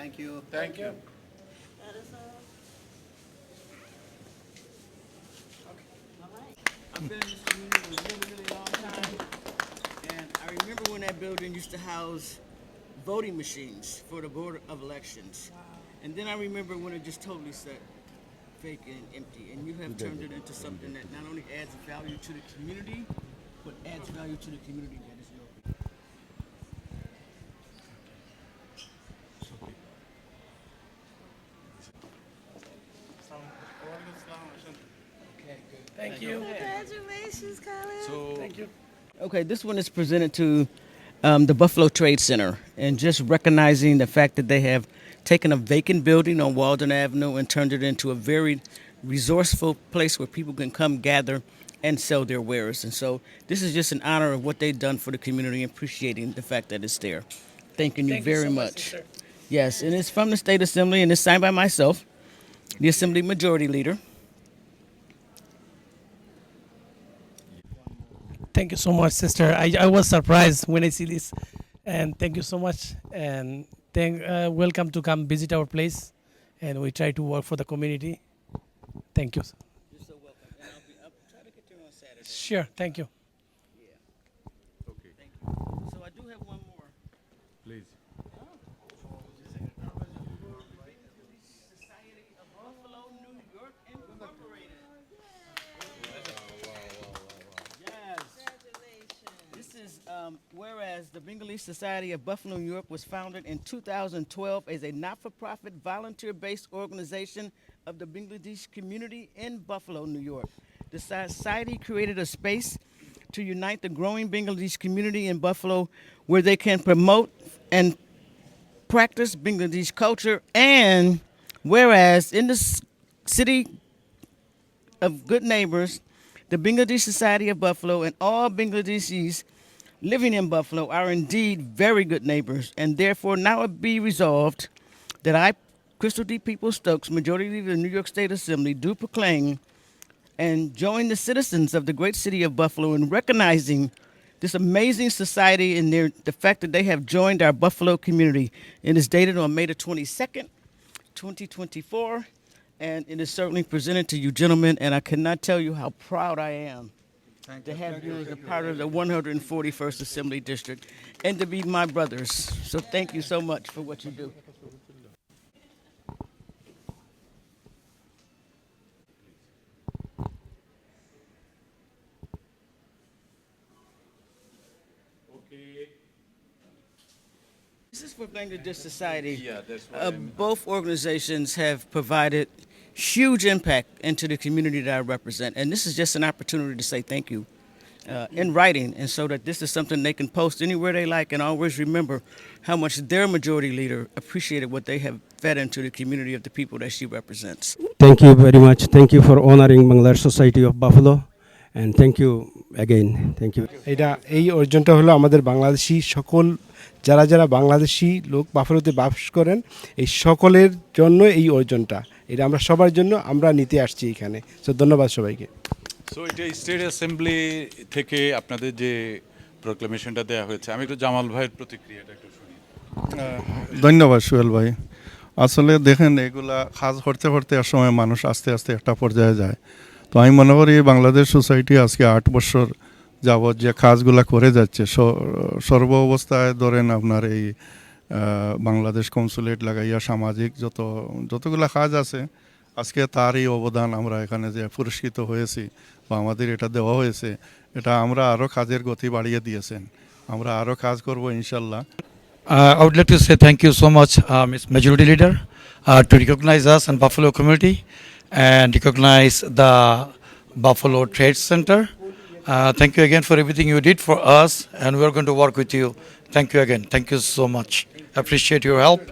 Thank you. Thank you. That is all. I've been in this community a really, really long time. And I remember when that building used to house voting machines for the Board of Elections. And then I remember when it just totally sat vacant and empty. And you have turned it into something that not only adds value to the community, but adds value to the community that is your people. Thank you. Congratulations, Khaled. So, Thank you. Okay, this one is presented to um, the Buffalo Trade Center, and just recognizing the fact that they have taken a vacant building on Walden Avenue and turned it into a very resourceful place where people can come gather and sell their wares. And so, this is just an honor of what they've done for the community, appreciating the fact that it's there. Thanking you Thank very so much. sister. Yes, and it's from the State Assembly, and it's signed by myself, the Assembly Majority Leader. Thank you so much, sister. I, I was surprised when I see this, and thank you so much. And thank uh, welcome to come visit our place, and we try to work for the community. Thank you. You're so welcome, and I'll, be, I'll try to get you on Saturday. Sure. Thank you. okay, Thank you. So I do have one more. please. Society of Buffalo, New York Incorporated. Yes. Congratulations. This is um, whereas the Bengalese Society of Buffalo, New York was founded in 2012 as a not-for-profit volunteer-based organization of the Bangladesh community in Buffalo, New York. The society created a space to unite the growing Bangladesh community in Buffalo where they can promote and practice Bangladesh culture and whereas in the city of good neighbors, the Bangladesh Society of Buffalo and all Bangladeshis living in Buffalo are indeed very good neighbors, and therefore now it be resolved that I, Crystal D. People Stokes, Majority Leader of the New York State Assembly, do proclaim and join the citizens of the great city of Buffalo in recognizing this amazing society and their, the fact that they have joined our Buffalo community. It is dated on May the 22nd, 2024, and it is certainly presented to you, gentlemen, and I cannot tell you how proud I am to have you as a part of the 141st Assembly District and to be my brothers. So thank you so much for what you do. This is for Bangladesh Society. Yeah, that's what Uh, I mean. both organizations have provided huge impact into the community that I represent, and this is just an opportunity to say thank you uh, in writing, and so that this is something they can post anywhere they like, and always remember how much their majority leader appreciated what they have fed into the community of the people that she represents. Thank you very much. Thank you for honoring Bangladesh Society of Buffalo. And thank you again. Thank you. এটা এই অর্জনটা হলো আমাদের বাংলাদেশি সকল যারা যারা বাংলাদেশি লোক বাফেলোতে বাস করেন এই সকলের জন্য এই অর্জনটা এটা আমরা সবার জন্য আমরা নিতে আসছি এখানে। তো ধন্যবাদ সবাইকে। সো এটা স্টেট অ্যাসেম্বলি থেকে আপনাদের যে প্রোক্লামেশনটা দেওয়া হয়েছে আমি একটু জামাল ভাইয়ের প্রতিক্রিয়াটা একটু শুনি। ধন্যবাদ সুহেল ভাই। আসলে দেখেন এগুলা কাজ করতে করতে এক সময় মানুষ আস্তে আস্তে একটা পর্যায়ে যায়। তো আমি মনে করি বাংলাদেশ সোসাইটি আজকে আট বছর যাবৎ যে কাজগুলা করে যাচ্ছে স- সর্ব অবস্থায় ধরেন আপনার এই বাংলাদেশ কনসুলেট লাগাইয়া সামাজিক যত, যতগুলো কাজ আছে, আজকে তারই অবদান আমরা এখানে যে পুরস্কৃত হয়েছি বা আমাদের এটা দেওয়া হয়েছে, এটা আমরা আরও কাজের গতি বাড়িয়ে দিয়েছেন। আমরা আরও কাজ করব ইনশাল্লাহ। I would like to say thank you so much miss majority leader to recognize us and Buffalo community and recognize the Buffalo Trade Center thank you again for everything you did for us and we're going to work with you thank you again thank you so much Appreciate your help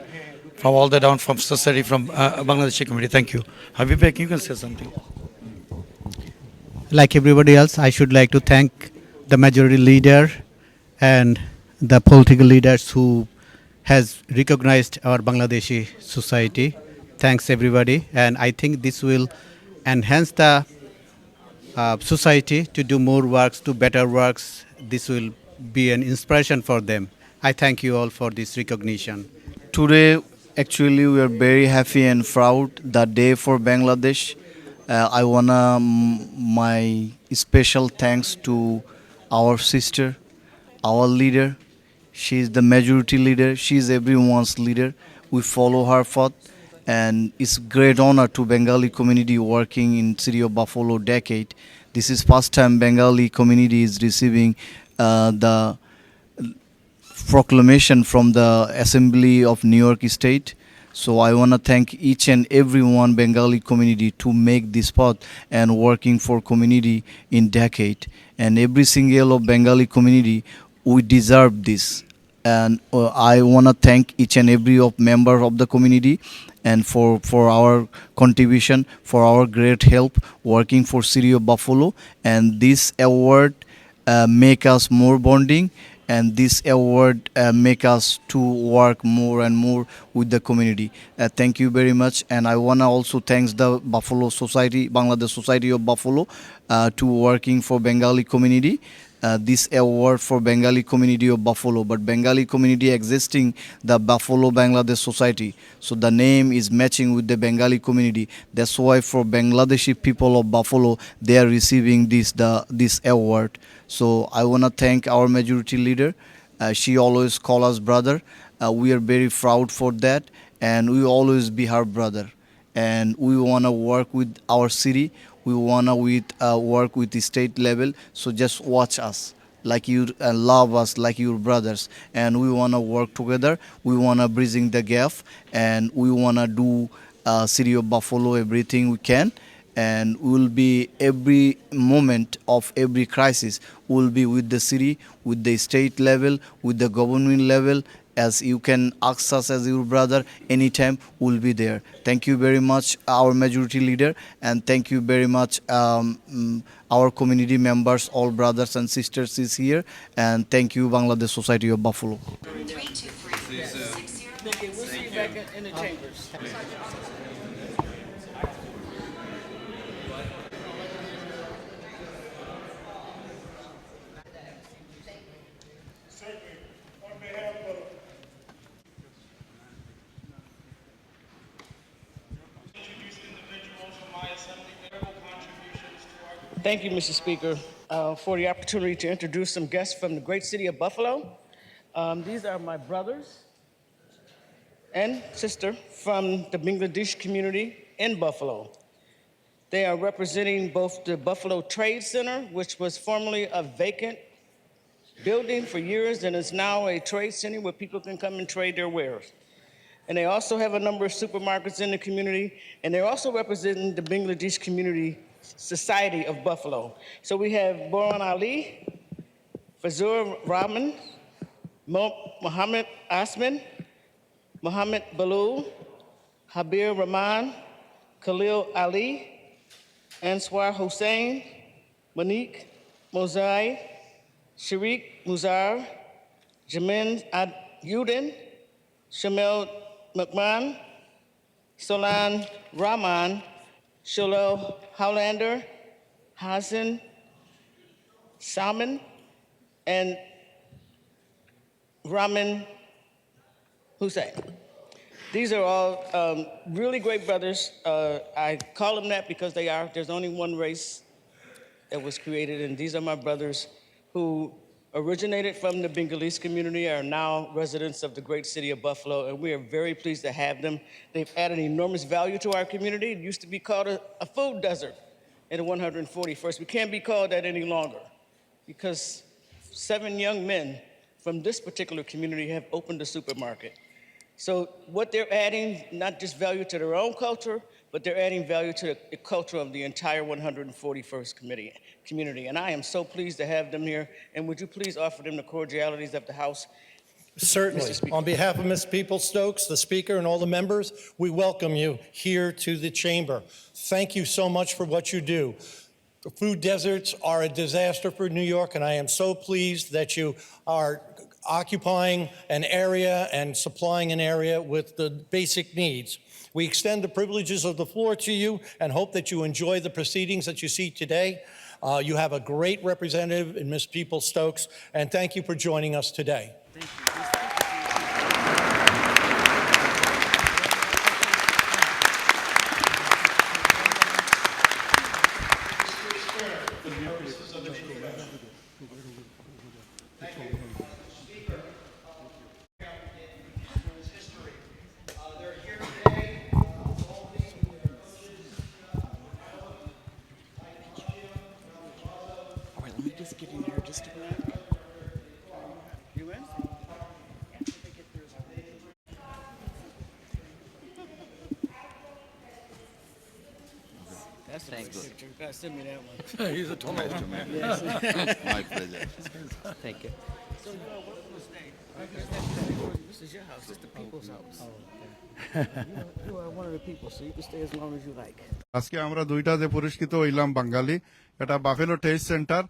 from all the down from society from uh, Bangladeshi community. Thank you. Habib Bek, you can say something. Like everybody else, I should like to thank the majority leader and the political leaders who has recognized our Bangladeshi society. Thanks everybody, and I think this will enhance the uh, society to do more works, to better works. This will be an inspiration for them. I thank you all for this recognition. Today, actually we are very happy and proud that day for Bangladesh. Uh, I wanna my special thanks to our sister, our leader. She is the majority leader. She is everyone's leader. We follow her path, and it's great honor to Bengali community working in city of Buffalo decade. This is first time Bengali community is receiving uh, the proclamation from the Assembly of New York State. So I want to thank each and every one Bengali community to make this path and working for community in decade. And every single of Bengali community, we deserve this. And uh, I want to thank each and every of member of the community and for, for our contribution, for our great help working for City of Buffalo. And this award uh, make us more bonding and this award uh, make us to work more and more with the community. Uh, thank you very much and i want to also thanks the buffalo society bangladesh society of buffalo uh, to working for bengali community uh, this award for bengali community of buffalo but bengali community existing the buffalo bangladesh society so the name is matching with the bengali community that's why for bangladeshi people of buffalo they are receiving this the this award so I want to thank our majority leader. Uh, she always call us brother. Uh, we are very proud for that, and we always be her brother. And we want to work with our city. We want to with uh, work with the state level. So just watch us like you uh, love us like your brothers and we want to work together we want to bridging the gap and we want to do uh, city of buffalo everything we can and we'll be every moment of every crisis we'll be with the city with the state level with the government level as you can ask us as your brother anytime we'll be there thank you very much our majority leader and thank you very much um, mm, our community members all brothers and sisters is here and thank you bangladesh society of buffalo Thank you. We'll see you back in, in the chambers. Thank you, Mr. Speaker, uh, for the opportunity to introduce some guests from the great city of Buffalo. Um, these are my brothers and sister from the Bangladesh community in Buffalo. They are representing both the Buffalo Trade Center, which was formerly a vacant building for years and is now a trade center where people can come and trade their wares. And they also have a number of supermarkets in the community, and they're also representing the Bangladesh Community Society of Buffalo. So we have Boran Ali, Fazur Rahman, Mo- Mohammed Asman, Mohammed Balul, Habir Rahman, Khalil Ali, Answar Hussein, Monique Mozai, Sharik Muzar, Jamin Ad Yudin, Shamel McMahon, Solan Rahman, Shalel Hollander, Hassan Salmon, and Raman Hussein. These are all um, really great brothers. Uh, I call them that because they are. There's only one race that was created, and these are my brothers who originated from the Bengalese community, are now residents of the great city of Buffalo, and we are very pleased to have them. They've added enormous value to our community. It used to be called a, a food desert in the 141st. We can't be called that any longer because seven young men from this particular community have opened a supermarket. So what they're adding, not just value to their own culture, but they're adding value to the, culture of the entire 141st committee, community. And I am so pleased to have them here. And would you please offer them the cordialities of the House? Certainly. On behalf of Ms. People Stokes, the Speaker, and all the members, we welcome you here to the chamber. Thank you so much for what you do. The Food deserts are a disaster for New York, and I am so pleased that you are occupying an area and supplying an area with the basic needs. We extend the privileges of the floor to you and hope that you enjoy the proceedings that you see today. Uh, You have a great representative in Ms. People Stokes, and thank you for joining us today. Picture. You gotta send me that one. He's a total My pleasure. Thank you. So you are welcome to stay. This is your house. This is the people's house. you, are, you are one of the people, so you can stay as long as you like. আজকে আমরা দুইটা যে পুরস্কৃত হইলাম বাঙালি এটা buffalo test centre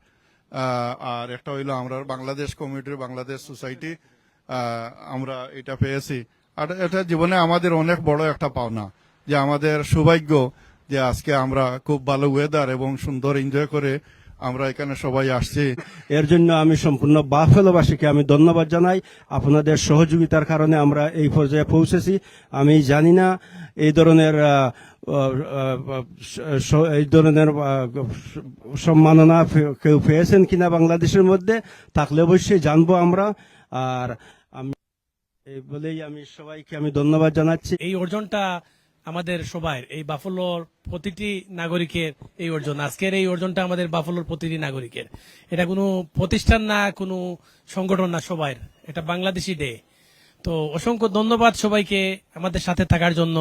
আর একটা হইল আমরা বাংলাদেশ কমিউনিটির বাংলাদেশ সোসাইটি আমরা এটা পেয়েছি আর এটা জীবনে আমাদের অনেক বড় একটা পাওনা যে আমাদের সৌভাগ্য যে আজকে আমরা খুব ভালো ওয়েদার এবং সুন্দর এনজয় করে আমরা এখানে সবাই আসছি। এর জন্য আমি সম্পূর্ণ বাফেলোবাসীকে আমি ধন্যবাদ জানাই। আপনাদের সহযোগিতার কারণে আমরা এই পর্যায়ে পৌঁছেছি। আমি জানি না এই ধরনের এই ধরনের সম্মাননা কেউ পেয়েছেন কিনা বাংলাদেশের মধ্যে, থাকলে অবশ্যই জানব আমরা। আর আমি বলেই আমি সবাইকে আমি ধন্যবাদ জানাচ্ছি। এই অর্জনটা আমাদের সবাই এই বাফলোর প্রতিটি নাগরিকের এই অর্জন। আজকের এই অর্জনটা আমাদের বাফলোর প্রতিটি নাগরিকের। এটা কোনো প্রতিষ্ঠান না, কোনো সংগঠন না সবাই এটা বাংলাদেশি ডে তো অসংখ্য ধন্যবাদ সবাইকে আমাদের সাথে থাকার জন্য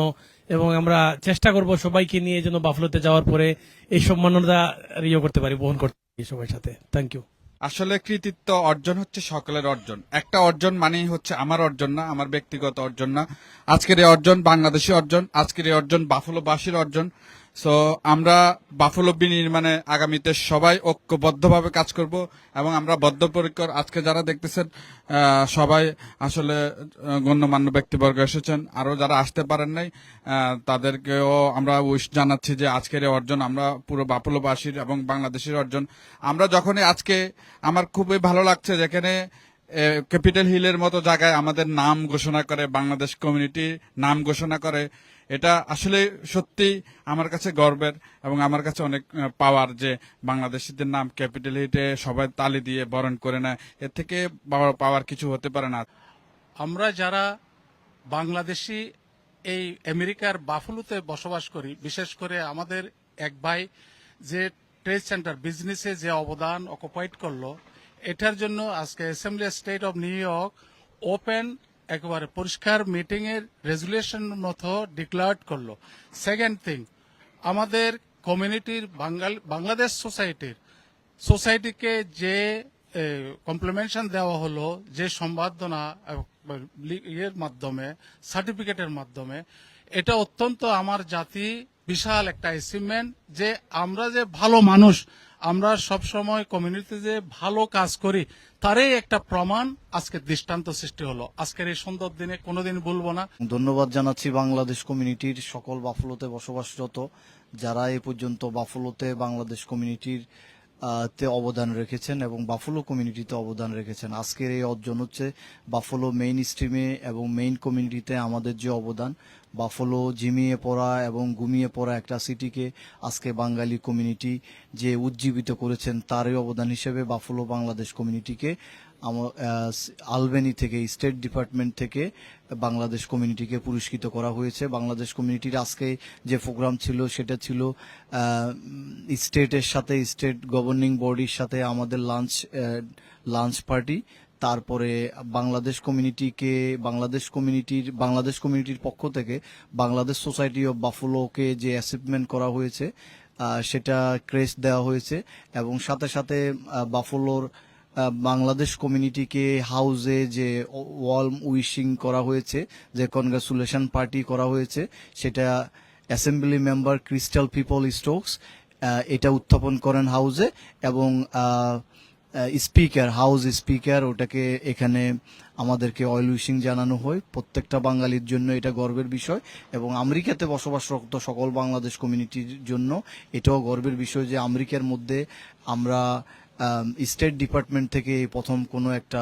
এবং আমরা চেষ্টা করব সবাইকে নিয়ে যেন বাফলোতে যাওয়ার পরে এই সম্মাননা ইয়ে করতে পারি, বহন করতে সবার সাথে। থ্যাংক ইউ আসলে কৃতিত্ব অর্জন হচ্ছে সকলের অর্জন। একটা অর্জন মানেই হচ্ছে আমার অর্জন না, আমার ব্যক্তিগত অর্জন না। আজকের এই অর্জন বাংলাদেশি অর্জন, আজকের এই অর্জন বাফলোবাসীর অর্জন। সো আমরা বাফলো বিনির্মাণে আগামীতে সবাই ঐক্যবদ্ধভাবে কাজ করব এবং আমরা বদ্ধপরিকর। আজকে যারা দেখতেছেন সবাই আসলে গণ্যমান্য ব্যক্তিবর্গ এসেছেন। আরও যারা আসতে পারেন নাই তাদেরকেও আমরা উইশ জানাচ্ছি যে আজকের অর্জন, আমরা পুরো বাফলোবাসীর এবং বাংলাদেশের অর্জন। আমরা যখনই আজকে, আমার খুবই ভালো লাগছে যেখানে ক্যাপিটাল হিলের মতো জায়গায় আমাদের নাম ঘোষণা করে, বাংলাদেশ কমিউনিটি নাম ঘোষণা করে এটা আসলে সত্যি আমার কাছে গর্বের এবং আমার কাছে অনেক পাওয়ার যে বাংলাদেশিদের নাম ক্যাপিটাল হিটে সবাই তালি দিয়ে বরণ করে নেয়। এর থেকে পাওয়ার কিছু হতে পারে না। আমরা যারা বাংলাদেশি এই আমেরিকার বাফলুতে বসবাস করি, বিশেষ করে আমাদের এক ভাই যে ট্রেড সেন্টার, বিজনেসে যে অবদান অকুপাইড করল, এটার জন্য আজকে assembly state of New York open একেবারে পরিষ্কার মিটিং এর রেজুলেশন মতো ডিক্লার্ড করল। সেকেন্ড থিং আমাদের কমিউনিটির বাংলাদেশ সোসাইটির সোসাইটিকে যে কমপ্লিমেন্টেশন দেওয়া হলো, যে সম্বর্ধনা ইয়ের মাধ্যমে সার্টিফিকেটের মাধ্যমে, এটা অত্যন্ত আমার জাতি বিশাল একটা অ্যাচিভমেন্ট যে আমরা যে ভালো মানুষ আমরা সব সময় কমিউনিটিতে যে ভালো কাজ করি, তারই একটা প্রমাণ আজকে দৃষ্টান্ত সৃষ্টি হলো। আজকের এই সুন্দর দিনে কোনোদিন ভুলবো না। ধন্যবাদ জানাচ্ছি বাংলাদেশ কমিউনিটির সকল বাফলোতে বসবাসরত, যারা এ পর্যন্ত বাফলোতে বাংলাদেশ কমিউনিটির তে অবদান রেখেছেন এবং বাফলো কমিউনিটিতে অবদান রেখেছেন। আজকের এই অর্জন হচ্ছে বাফলো মেইন স্ট্রিমে এবং মেইন কমিউনিটিতে আমাদের যে অবদান বাফলো জিমিয়ে পড়া এবং ঘুমিয়ে পড়া একটা সিটিকে আজকে বাঙালি কমিউনিটি যে উজ্জীবিত করেছেন তারই অবদান হিসেবে বাফলো বাংলাদেশ কমিউনিটিকে আলবেনি থেকে স্টেট ডিপার্টমেন্ট থেকে বাংলাদেশ কমিউনিটিকে পুরস্কৃত করা হয়েছে। বাংলাদেশ কমিউনিটির আজকে যে প্রোগ্রাম ছিল সেটা ছিল স্টেটের সাথে স্টেট গভর্নিং বডির সাথে আমাদের লাঞ্চ লাঞ্চ পার্টি তারপরে বাংলাদেশ কমিউনিটিকে, বাংলাদেশ কমিউনিটির বাংলাদেশ কমিউনিটির পক্ষ থেকে বাংলাদেশ সোসাইটি অফ বাফুলোকে যে অ্যাচিভমেন্ট করা হয়েছে সেটা ক্রেস্ট দেওয়া হয়েছে এবং সাথে সাথে বাফুলোর বাংলাদেশ কমিউনিটিকে হাউজে যে ওয়াল উইশিং করা হয়েছে, যে কনগ্রাচুলেশন পার্টি করা হয়েছে, সেটা assembly member Crystal People Stokes এটা উত্থাপন করেন হাউসে এবং স্পিকার হাউস স্পিকার ওটাকে এখানে আমাদেরকে অয়েল উইশিং জানানো হয়। প্রত্যেকটা বাঙালির জন্য এটা গর্বের বিষয় এবং আমেরিকাতে বসবাসরত সকল বাংলাদেশ কমিউনিটির জন্য এটাও গর্বের বিষয় যে আমেরিকার মধ্যে আমরা স্টেট ডিপার্টমেন্ট থেকে প্রথম কোনো একটা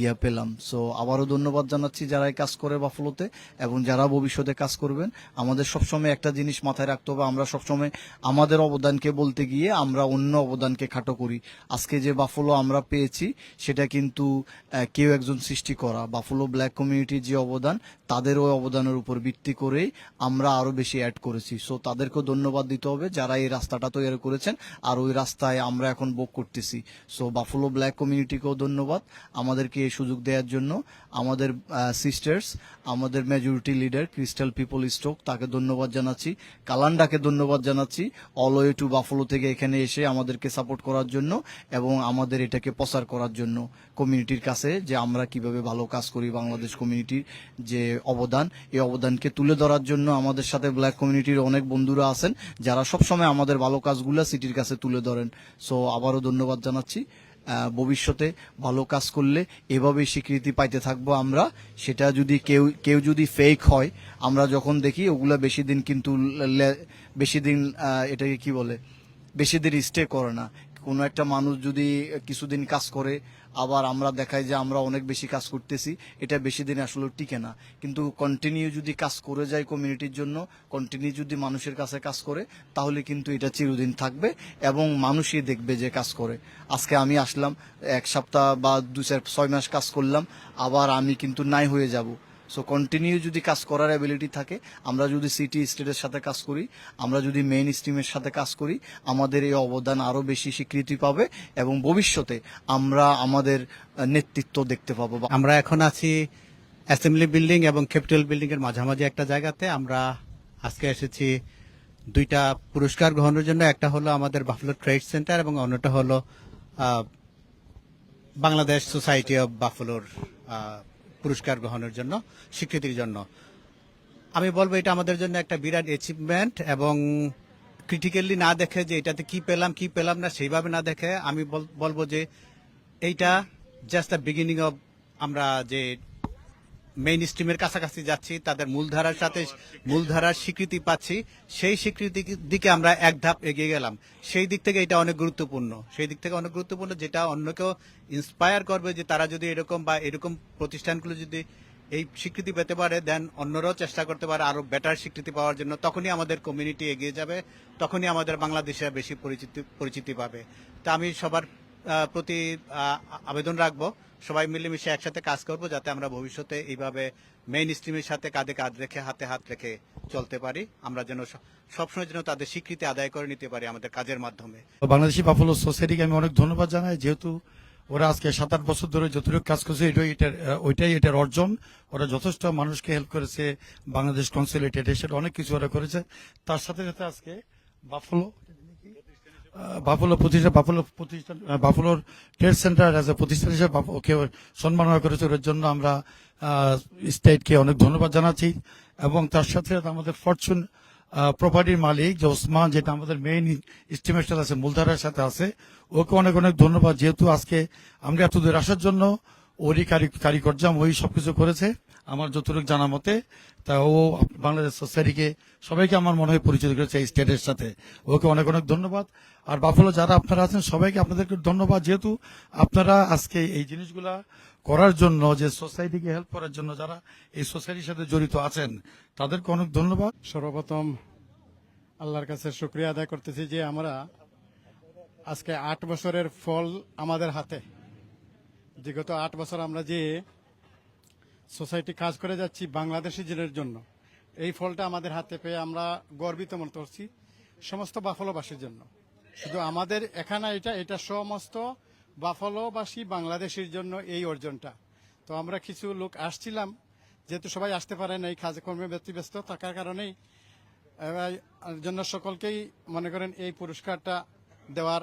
ইয়া পেলাম। সো আবারও ধন্যবাদ জানাচ্ছি যারা কাজ করে বাফলোতে এবং যারা ভবিষ্যতে কাজ করবেন। আমাদের সবসময় একটা জিনিস মাথায় রাখতে হবে, আমরা সবসময় আমাদের অবদানকে বলতে গিয়ে আমরা অন্য অবদানকে খাটো করি। আজকে যে বাফলো আমরা পেয়েছি, সেটা কিন্তু কেউ একজন সৃষ্টি করা। বাফলো ব্ল্যাক কমিউনিটির যে অবদান তাদের ওই অবদানের উপর ভিত্তি করেই আমরা আরও বেশি অ্যাড করেছি। সো তাদেরকেও ধন্যবাদ দিতে হবে যারা এই রাস্তাটা তৈরি করেছেন আর ওই রাস্তায় আমরা এখন বুক করতেছি। সো বাফলো ব্ল্যাক কমিউনিটিকেও ধন্যবাদ আমাদেরকে এই সুযোগ দেওয়ার জন্য। আমাদের সিস্টার্স আমাদের majority leader Crystal People Stroke তাকে ধন্যবাদ জানাচ্ছি। কালান্ডাকে ধন্যবাদ জানাচ্ছি অল ওয়ে টু বাফলো থেকে এখানে এসে আমাদেরকে সাপোর্ট করার জন্য এবং আমাদের এটাকে প্রচার করার জন্য। কমিউনিটির কাছে যে আমরা কীভাবে ভালো কাজ করি, বাংলাদেশ কমিউনিটির যে অবদান। এই অবদানকে তুলে ধরার জন্য আমাদের সাথে ব্ল্যাক কমিউনিটির অনেক বন্ধুরা আছেন, যারা সবসময় আমাদের ভালো কাজগুলো সিটির কাছে তুলে ধরেন। সো আবারও ধন্যবাদ জানাচ্ছি। ভবিষ্যতে ভালো কাজ করলে এভাবেই স্বীকৃতি পাইতে থাকব আমরা। সেটা যদি কেউ কেউ যদি ফেক হয়, আমরা যখন দেখি ওগুলা বেশি দিন কিন্তু বেশি দিন এটাকে কি বলে? বেশি দিন স্টে করে না। কোনো একটা মানুষ যদি কিছুদিন কাজ করে আবার আমরা দেখাই যে আমরা অনেক বেশি কাজ করতেছি, এটা বেশি দিন আসলে টিকে না। কিন্তু কন্টিনিউ যদি কাজ করে যায় কমিউনিটির জন্য কন্টিনিউ যদি মানুষের কাছে কাজ করে, তাহলে কিন্তু এটা চিরদিন থাকবে এবং মানুষই দেখবে যে কাজ করে। আজকে আমি আসলাম, এক সপ্তাহ বা দু চার ছয় মাস কাজ করলাম, আবার আমি কিন্তু নাই হয়ে যাব। সো কন্টিনিউ যদি কাজ করার অ্যাবিলিটি থাকে, আমরা যদি সিটি স্টেটের সাথে কাজ করি, আমরা যদি মেইন স্ট্রিমের সাথে কাজ করি, আমাদের এই অবদান আরও বেশি স্বীকৃতি পাবে এবং ভবিষ্যতে আমরা আমাদের নেতৃত্ব দেখতে পাবো আমরা এখন আছি অ্যাসেম্বলি বিল্ডিং এবং ক্যাপিটাল বিল্ডিং এর মাঝামাঝি একটা জায়গাতে। আমরা আজকে এসেছি দুইটা পুরস্কার গ্রহণের জন্য। একটা হলো আমাদের বাফলো ট্রেড সেন্টার এবং অন্যটা হলো বাংলাদেশ সোসাইটি অফ বাফলোর পুরস্কার গ্রহণের জন্য, স্বীকৃতির জন্য। আমি বলব এটা আমাদের জন্য একটা বিরাট অ্যাচিভমেন্ট এবং ক্রিটিক্যালি না দেখে যে এটাতে কি পেলাম কি পেলাম না, সেইভাবে না দেখে আমি বল- বলব যে এইটা জাস্ট দ্য বিগিনিং অব আমরা যে মেইন স্ট্রিমের কাছাকাছি যাচ্ছি, তাদের মূলধারার সাথে মূলধারার স্বীকৃতি পাচ্ছি। সেই স্বীকৃতি দিকে আমরা এক ধাপ এগিয়ে গেলাম। সেই দিক থেকে এটা অনেক গুরুত্বপূর্ণ। সেই দিক থেকে অনেক গুরুত্বপূর্ণ যেটা অন্যকেও ইন্সপায়ার করবে যে তারা যদি এরকম বা এরকম প্রতিষ্ঠানগুলো যদি এই স্বীকৃতি পেতে পারে দেন অন্যরাও চেষ্টা করতে পারে আরও বেটার স্বীকৃতি পাওয়ার জন্য। তখনই আমাদের কমিউনিটি এগিয়ে যাবে। তখনই আমাদের বাংলাদেশে বেশি পরিচিতি পরিচিতি পাবে। তা আমি সবার প্রতি আবেদন রাখব। সবাই মিলেমিশে একসাথে কাজ করব যাতে আমরা ভবিষ্যতে এইভাবে মেইন স্ট্রিমের সাথে কাঁধে কাঁধ রেখে, হাতে হাত রেখে চলতে পারি। আমরা যেন সবসময় যেন তাদের স্বীকৃতি আদায় করে নিতে পারি আমাদের কাজের মাধ্যমে। বাংলাদেশি বাফলো সোসাইটিকে আমি অনেক ধন্যবাদ জানাই। যেহেতু ওরা আজকে সাত আট বছর ধরে যতটুকু কাজ করছে, এটাই ওইটাই এটার অর্জন। ওরা যথেষ্ট মানুষকে হেল্প করেছে, বাংলাদেশ কনসুলেট এটা সেটা অনেক কিছু ওরা করেছে। তার সাথে সাথে আজকে বাফলো বাফলো প্রতিষ্ঠা, বাফলো প্রতিষ্ঠান বাফুলোর ট্রেড সেন্টার অ্যাজ এ প্রতিষ্ঠান হিসেবে ওকে সম্মাননা করেছে। ওর জন্য আমরা স্টেটকে অনেক ধন্যবাদ জানাচ্ছি। এবং তার সাথে আমাদের ফরচুন প্রপার্টির মালিক যে ওসমান, যেটা আমাদের মেইন স্টিমেশন আছে, মূলধারার সাথে আছে, ওকে অনেক অনেক ধন্যবাদ। যেহেতু আজকে আমরা এত দূর আসার জন্য ওরই কারি- কারিকর্যাম ওই সবকিছু করেছে। আমার যতটুকু জানা মতে, তা ও বাংলাদেশ সোসাইটিকে সবাইকে আমার মনে হয় পরিচিত করেছে এই স্টেটের সাথে। ওকে অনেক অনেক ধন্যবাদ। আর বাফলো, যারা আপনারা আছেন, সবাইকে আপনাদেরকে ধন্যবাদ। যেহেতু আপনারা আজকে এই জিনিসগুলা করার জন্য, যে সোসাইটিকে হেল্প করার জন্য যারা এই সোসাইটির সাথে জড়িত আছেন, তাদেরকে অনেক ধন্যবাদ। সর্বপ্রথম আল্লাহর কাছে শুক্রিয়া আদায় করতেছি যে আমরা আজকে আট বছরের ফল আমাদের হাতে। বিগত আট বছর আমরা যে সোসাইটি কাজ করে যাচ্ছি বাংলাদেশিদের জন্য, এই ফলটা আমাদের হাতে পেয়ে আমরা গর্বিত মনে করছি সমস্ত বাফলোবাসীর জন্য। শুধু আমাদের এখানে এটা এটা সমস্ত বাফলোবাসী বাংলাদেশের জন্য এই অর্জনটা। তো আমরা কিছু লোক আসছিলাম, যেহেতু সবাই আসতে পারে না এই কাজকর্মে ব্যতিব্যস্ত থাকার কারণেই জন্য সকলকেই মনে করেন এই পুরস্কারটা দেওয়ার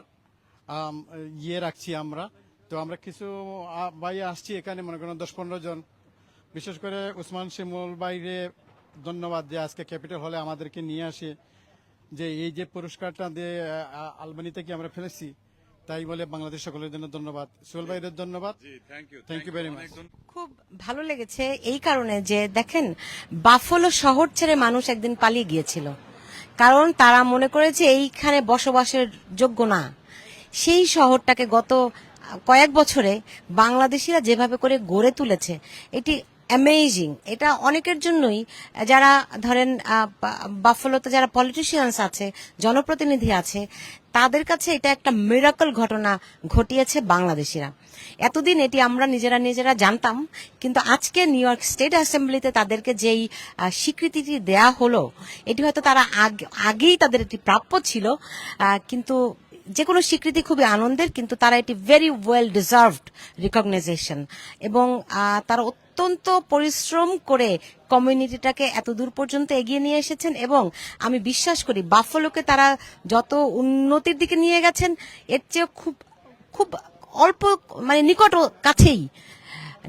ইয়ে রাখছি আমরা। তো আমরা কিছু ভাই আসছি এখানে মনে করেন দশ পনেরো জন। বিশেষ করে উসমান শিমুল বাইরে ধন্যবাদ যে আজকে ক্যাপিটাল হলে আমাদেরকে নিয়ে আসে। যে এই যে পুরস্কারটা দিয়ে আ, আলবানি থেকে আমরা ফেলেছি তাই বলে বাংলাদেশ সকলের জন্য ধন্যবাদ। সুহেল ভাইদের ধন্যবাদ। থ্যাংক ইউ ভেরি মাচ খুব ভালো লেগেছে এই কারণে যে দেখেন বাফলো শহর ছেড়ে মানুষ একদিন পালিয়ে গিয়েছিল। কারণ তারা মনে করেছে এইখানে বসবাসের যোগ্য না। সেই শহরটাকে গত কয়েক বছরে বাংলাদেশিরা যেভাবে করে গড়ে তুলেছে, এটি অ্যামেজিং এটা অনেকের জন্যই, যারা ধরেন বাফলোতে যারা পলিটিশিয়ানস আছে, জনপ্রতিনিধি আছে, তাদের কাছে এটা একটা মিরাকল ঘটনা ঘটিয়েছে বাংলাদেশিরা। এতদিন এটি আমরা নিজেরা নিজেরা জানতাম, কিন্তু আজকে নিউ ইয়র্ক স্টেট অ্যাসেম্বলিতে তাদেরকে যেই স্বীকৃতিটি দেয়া হলো, এটি হয়তো তারা আগ- আগেই তাদের একটি প্রাপ্য ছিল কিন্তু যে কোনো স্বীকৃতি খুবই আনন্দের, কিন্তু তারা এটি ভেরি ওয়েল ডিজার্ভড রিকগনাইজেশন এবং তারা অত্যন্ত পরিশ্রম করে কমিউনিটিটাকে এত দূর পর্যন্ত এগিয়ে নিয়ে এসেছেন এবং আমি বিশ্বাস করি বাফলোকে তারা যত উন্নতির দিকে নিয়ে গেছেন, এর চেয়ে খুব খুব অল্প মানে নিকট কাছেই,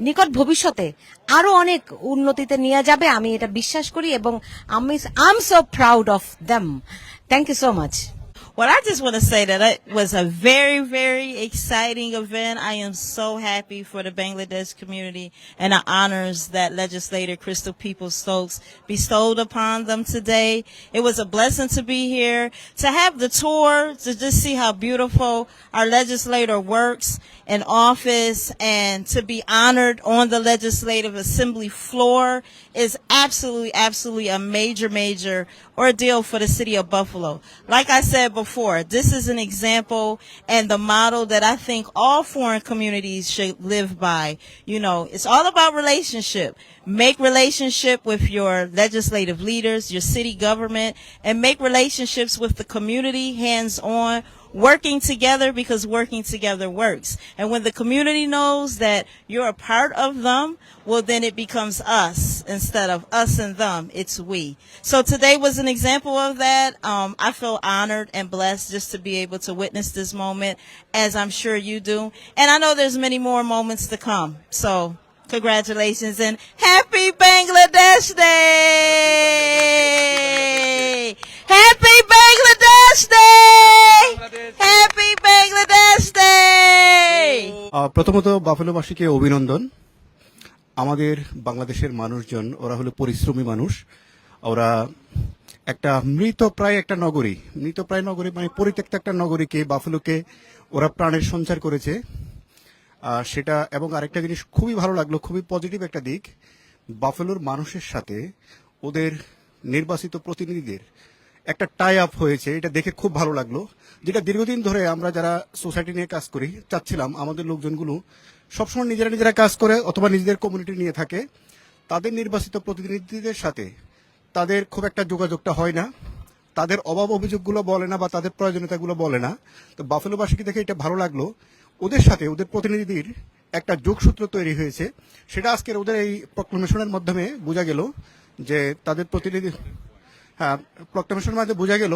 নিকট ভবিষ্যতে আরও অনেক উন্নতিতে নিয়ে যাবে, আমি এটা বিশ্বাস করি এবং আমি I am so proud of them thank you so much Well, I just want to say that it was a very, very exciting event. I am so happy for the Bangladesh community and the honors that legislator Crystal People Stokes bestowed upon them today. It was a blessing to be here, to have the tour, to just see how beautiful our legislator works in office and to be honored on the legislative assembly floor is absolutely, absolutely a major, major ordeal for the city of Buffalo. Like I said before, this is an example and the model that I think all foreign communities should live by. You know, it's all about relationship. Make relationship with your legislative leaders, your city government, and make relationships with the community hands on working together because working together works. And when the community knows that you're a part of them, well, then it becomes us instead of us and them. It's we. So today was an example of that. Um, I feel honored and blessed just to be able to witness this moment, as I'm sure you do. And I know there's many more moments to come. So congratulations and happy Bangladesh Day! Happy Bangladesh Day! Happy Bangladesh Day! আহ, প্রথমত বাফেলোবাসীকে অভিনন্দন। আমাদের বাংলাদেশের মানুষজন ওরা হলো পরিশ্রমী মানুষ। ওরা একটা মৃতপ্রায় একটা নগরী মৃতপ্রায় নগরী মানে পরিত্যক্ত একটা নগরীকে বাফেলোকে ওরা প্রাণের সঞ্চার করেছে। আহ, সেটা এবং আরেকটা জিনিস খুবই ভালো লাগল খুবই পজিটিভ একটা দিক। বাফেলোর মানুষের সাথে ওদের নির্বাচিত প্রতিনিধিদের একটা টাই আপ হয়েছে, এটা দেখে খুব ভালো লাগল। যেটা দীর্ঘদিন ধরে আমরা যারা সোসাইটি নিয়ে কাজ করি, চাচ্ছিলাম আমাদের লোকজনগুলো সবসময় নিজেরা নিজেরা কাজ করে অথবা নিজেদের কমিউনিটি নিয়ে থাকে, তাদের নির্বাচিত প্রতিনিধিদের সাথে তাদের খুব একটা যোগাযোগটা হয় না। তাদের অভাব অভিযোগগুলো বলে না বা তাদের প্রয়োজনীয়তাগুলো বলে না। তো বাফেলোবাসীকে দেখে এটা ভালো লাগল। ওদের সাথে, ওদের প্রতিনিধির একটা যোগসূত্র তৈরি হয়েছে। সেটা আজকের ওদের এই প্রক্লমেশনের মাধ্যমে বোঝা গেল যে তাদের প্রতিনিধি প্রক্লমেশনের মাধ্যমে বোঝা গেল,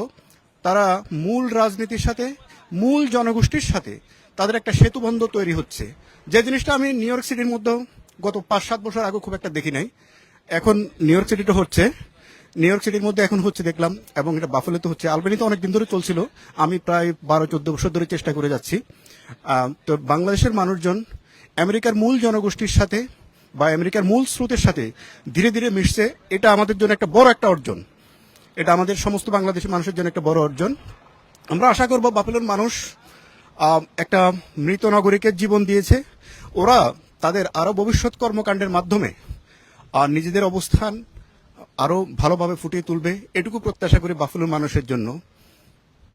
তারা মূল রাজনীতির সাথে, মূল জনগোষ্ঠীর সাথে তাদের একটা সেতুবন্ধ তৈরি হচ্ছে। যে জিনিসটা আমি নিউ ইয়র্ক সিটির মধ্যে গত পাঁচ সাত বছর আগে খুব একটা দেখি নাই। এখন নিউ ইয়র্ক সিটিটা হচ্ছে, নিউ ইয়র্ক সিটির মধ্যে এখন হচ্ছে দেখলাম, এবং এটা বাফেলোতে হচ্ছে। আলবেনিতে অনেক দিন ধরে চলছিল, আমি প্রায় বারো চোদ্দ বছর ধরে চেষ্টা করে যাচ্ছি। তো বাংলাদেশের মানুষজন আমেরিকার মূল জনগোষ্ঠীর সাথে বা আমেরিকার মূল স্রোতের সাথে ধীরে ধীরে মিশছে, এটা আমাদের জন্য একটা বড় একটা অর্জন। এটা আমাদের সমস্ত বাংলাদেশের মানুষের জন্য একটা বড় অর্জন। আমরা আশা করব বাফেলোর মানুষ একটা মৃত নাগরিকের জীবন দিয়েছে। ওরা তাদের আরও ভবিষ্যৎ কর্মকাণ্ডের মাধ্যমে আর নিজেদের অবস্থান আরও ভালোভাবে ফুটিয়ে তুলবে। এটুকু প্রত্যাশা করি বাফেলোর মানুষের জন্য।